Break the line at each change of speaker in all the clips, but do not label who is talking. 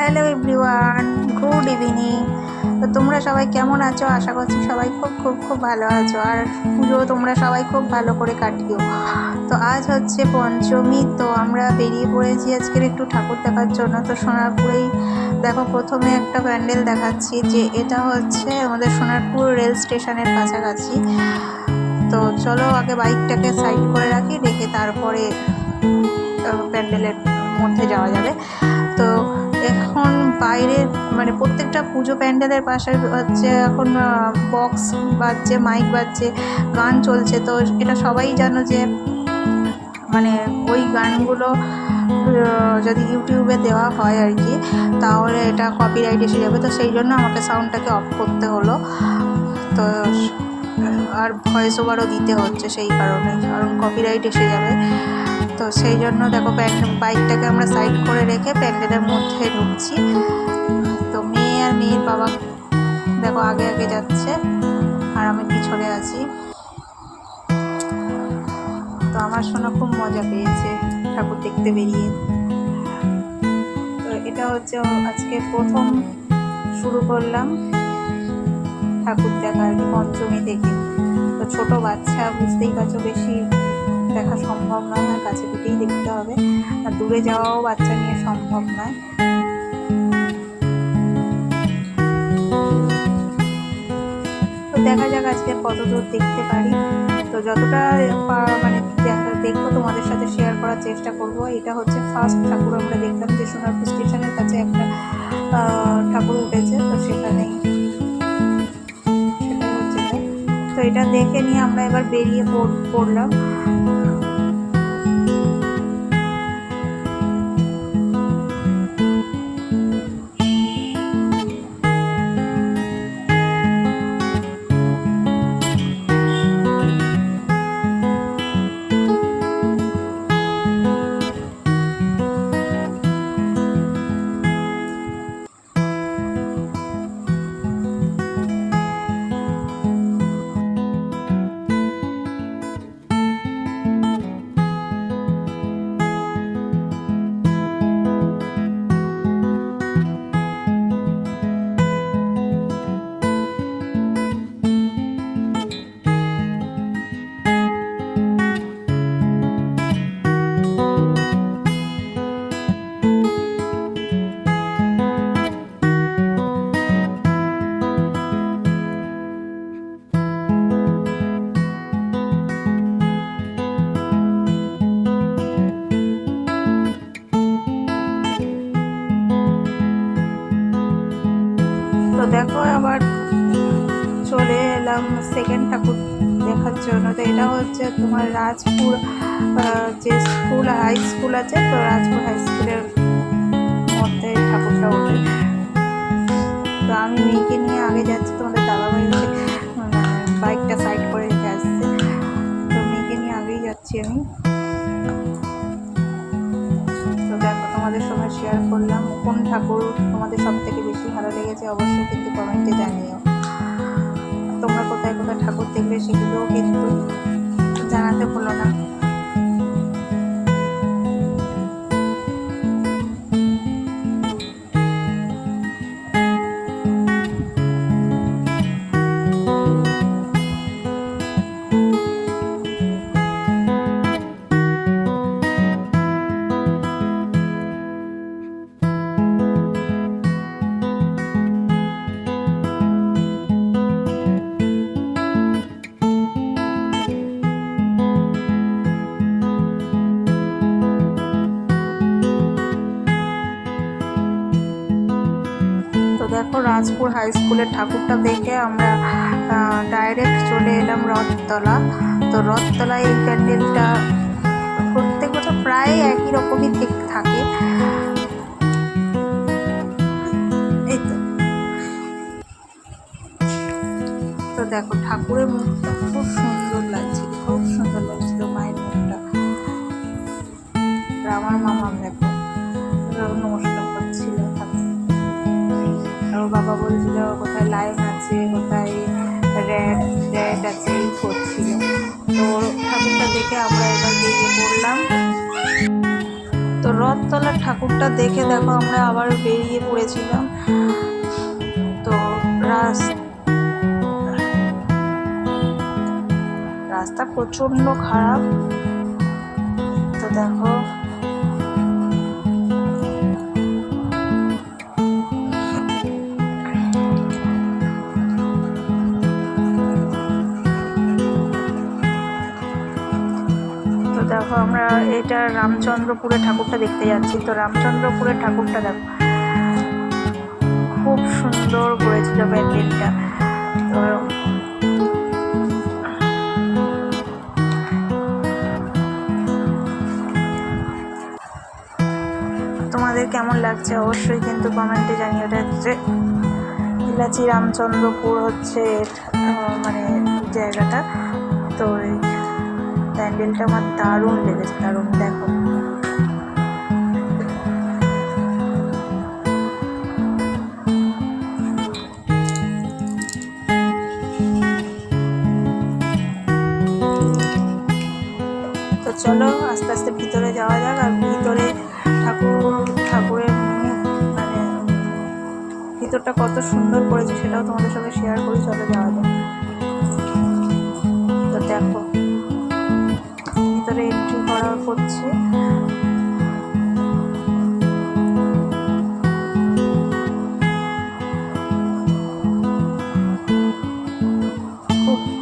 Hello everyone, good evening. তো তোমরা সবাই কেমন আছো? আশা করছি সবাই খুব খুব খুব ভালো আছো। আর পুজো তোমরা সবাই খুব ভালো করে কাটিও। তো আজ হচ্ছে পঞ্চমী, তো আমরা বেরিয়ে পড়েছি আজকের একটু ঠাকুর দেখার জন্য। তো সোনারপুরেই দেখো, প্রথমে একটা প্যান্ডেল দেখাচ্ছি যে এটা হচ্ছে আমাদের সোনারপুর রেল স্টেশনের কাছাকাছি। তো চলো আগে বাইকটাকে সাইড করে রাখি, রেখে তারপরে প্যান্ডেলের মধ্যে যাওয়া যাবে। এখন বাইরে মানে প্রত্যেকটা পুজো প্যান্ডেলের পাশে হচ্ছে এখন বক্স বাজছে মাইক বাজছে, গান চলছে। তো এটা সবাই জানো যে মানে ওই গানগুলো যদি ইউটিউবে দেওয়া হয় আর কি তাহলে এটা কপিরাইট এসে যাবে। তো সেই জন্য আমাকে সাউন্ডটাকে অফ করতে হলো। তো আর ভয়েস ওভারও দিতে হচ্ছে সেই কারণে, কারণ কপিরাইট এসে যাবে। তো সেই জন্য দেখো বাইকটাকে আমরা সাইড করে রেখে প্যান্ডেলের মধ্যে ঢুকছি। তো মেয়ে আর মেয়ের বাবা দেখো আগে আগে যাচ্ছে আর আমি পিছনে আছি। তো আমার শোনা খুব মজা পেয়েছে ঠাকুর দেখতে বেরিয়ে। তো এটা হচ্ছে আজকে প্রথম শুরু করলাম ঠাকুর দেখা আর কি পঞ্চমী থেকে তো ছোটো বাচ্চা, বুঝতেই পারছ, বেশি দেখা সম্ভব নয় আর কাছে পিঠেই দেখতে হবে। আর দূরে যাওয়াও বাচ্চা নিয়ে সম্ভব নয়। তো দেখা যাক আজকে কত দূর দেখতে পারি। তো যতটা মানে দেখব তোমাদের সাথে শেয়ার করার চেষ্টা করব। এটা হচ্ছে ফার্স্ট ঠাকুর আমরা দেখলাম যে সোনারপুর স্টেশনের কাছে একটা ঠাকুর উঠেছে। তো এটা। তো এটা দেখে নিয়ে আমরা এবার বেরিয়ে পড়- পড়লাম। দেখো, আবার চলে এলাম সেকেন্ড ঠাকুর দেখার জন্য। তো এটা হচ্ছে তোমার রাজপুর যে স্কুল হাই স্কুল আছে, তো রাজপুর হাই স্কুলের মধ্যে ঠাকুরটা ওঠে। তো আমি মেয়েকে নিয়ে আগে যাচ্ছি, তোমাদের দাদাভাই হচ্ছে বাইকটা সাইড করে আসছে। তো মেয়েকে নিয়ে আগেই যাচ্ছি আমি। তোমাদের সঙ্গে শেয়ার করলাম। কোন ঠাকুর তোমাদের সব থেকে বেশি ভালো লেগেছে অবশ্যই কিন্তু কমেন্টে জানিও। তোমরা কোথায় কোথায় ঠাকুর দেখবে সেগুলোও কিন্তু জানাতে ভুলো না। দেখো রাজপুর হাই স্কুলের ঠাকুরটা দেখে আমরা ডাইরেক্ট চলে এলাম রথতলা। তো রথতলায় এই প্যান্ডেলটা প্রত্যেক বছর প্রায় একই রকমই থাকে। তো। দেখো ঠাকুরের মুখটা খুব সুন্দর লাগছিল, খুব সুন্দর লাগছিল মায়ের মুখটা। আমার মামা দেখো। নমস্কার। ওর বাবা বলছিল কোথায় লাইন আছে, কোথায় র্যাড র্যাড আছে, এই করছিল। তো ঠাকুরটা দেখে আমরা এবার বেরিয়ে পড়লাম। তো রথতলার ঠাকুরটা দেখে দেখো আমরা আবার বেরিয়ে পড়েছিলাম। তো রাস রাস্তা প্রচণ্ড খারাপ। তো দেখো আমরা এটা রামচন্দ্রপুরে ঠাকুরটা দেখতে যাচ্ছি। তো রামচন্দ্রপুরের ঠাকুরটা দেখো। খুব সুন্দর করেছিল প্যান্ডেলটা। তো তোমাদের কেমন লাগছে অবশ্যই কিন্তু কমেন্টে জানিয়ে ওটা হচ্ছে ইলাচি রামচন্দ্রপুর হচ্ছে মানে জায়গাটা। তো প্যান্ডেলটা আমার দারুণ লেগেছে, দারুণ, দেখো। তো চলো, আস্তে আস্তে ভিতরে যাওয়া যাক, আর ভিতরে ঠাকুর, ঠাকুরের মানে ভিতরটা কত সুন্দর করেছে, সেটাও তোমাদের সঙ্গে শেয়ার করি, চলো যাওয়া যাক। তো দেখো। এন্ট্রি করা করছে খুব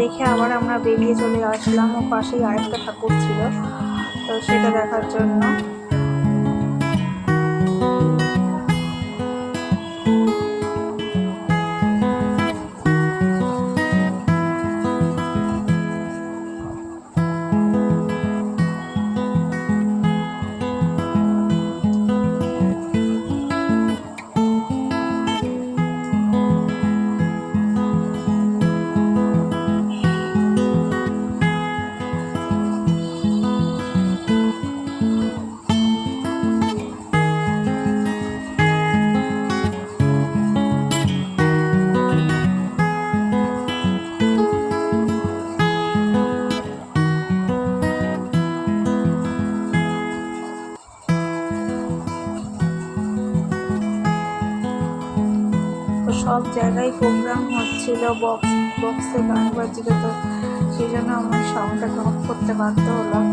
দেখো আবার আমরা বেরিয়ে চলে আসলাম। ও পাশেই আরেকটা ঠাকুর ছিল। তো সেটা দেখার জন্য সব জায়গায় প্রোগ্রাম হচ্ছিল বক্স বক্সে গান বাজছিল, তো সেই জন্য আমার সাউন্ডটাকে অফ করতে বাধ্য হলাম।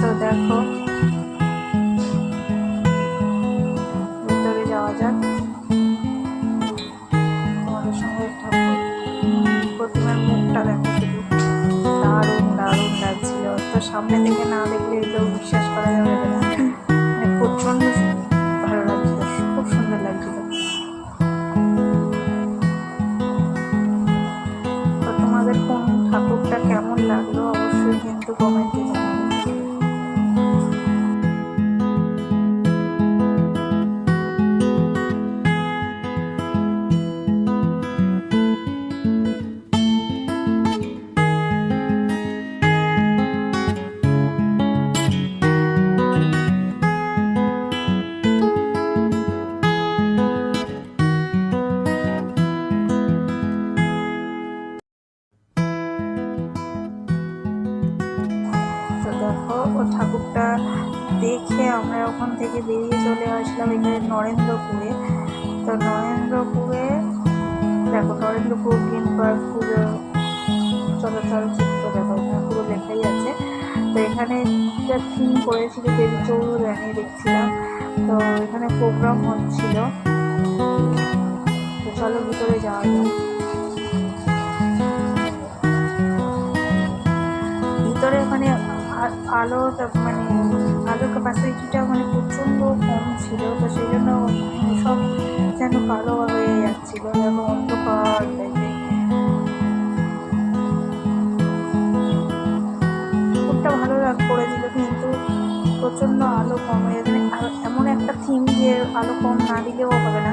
তো দেখো, ভিতরে যাওয়া যাক। তোমাদের সঙ্গে ঠাকুর প্রতিমার মুখটা দেখো দারুণ দারুণ লাগছিল। তো সামনে থেকে না দেখলে অবশ্যই কিন্তু আমরা ওখান থেকে বেরিয়ে চলে আসলাম এখানে নরেন্দ্রপুরে। তো নরেন্দ্রপুরে, দেখো নরেন্দ্রপুর গ্রিন পার্ক পুজো চলাচল চিত্র দেখো পুরো লেখাই আছে। তো এখানে একটা থিম করেছিল দেবী চৌধুরানী, দেখছিলাম। তো এখানে প্রোগ্রাম হচ্ছিল। তা- মানে আলোর ক্যাপাসিটিটা মানে প্রচণ্ড কম ছিল। তো সেই জন্য সব যেন কালো হয়ে যাচ্ছিল, যেন অন্ধকার টাইপের ভালো লাগ করে দিল কিন্তু প্রচণ্ড আলো কম হয়ে যাবে এমন একটা থিম যে আলো কম না দিলেও হবে না।